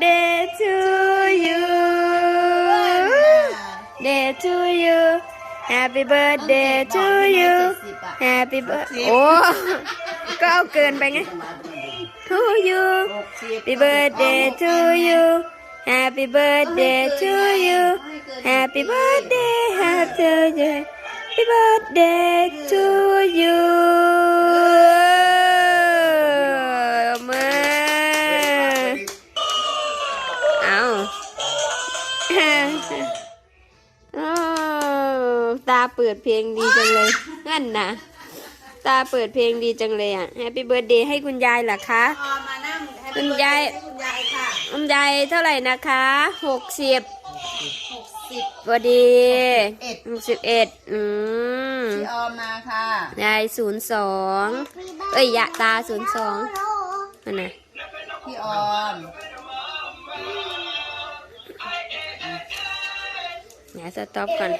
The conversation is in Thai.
Day to you Day to you Happy birthday to you Happy birthday โอ้ ก็เอาเกินไปไง To you Happy birthday to you Happy birthday to you Happy birthday Happy birthday Happy birthday to you เอาอ้าวตาเปิดเพลงดีจังเลยนั่นนะตาเปิดเพลงดีจังเลยอะแฮปปี้เบิร์ดเดย์ให้คุณยายเหรอคะพอมานั่งให้คุณยายคุณยายค่ะคุณยายเท่าไหร่นะคะหกสิบหกสิบพอดีเอ็ดหกสิบเอ็ดอืมพี่ออมมาค่ะยายศูนย์สองเอ้ยยะตาศูนย์สองนั่นนะพี่ออม นี่ยสต็อปก่อน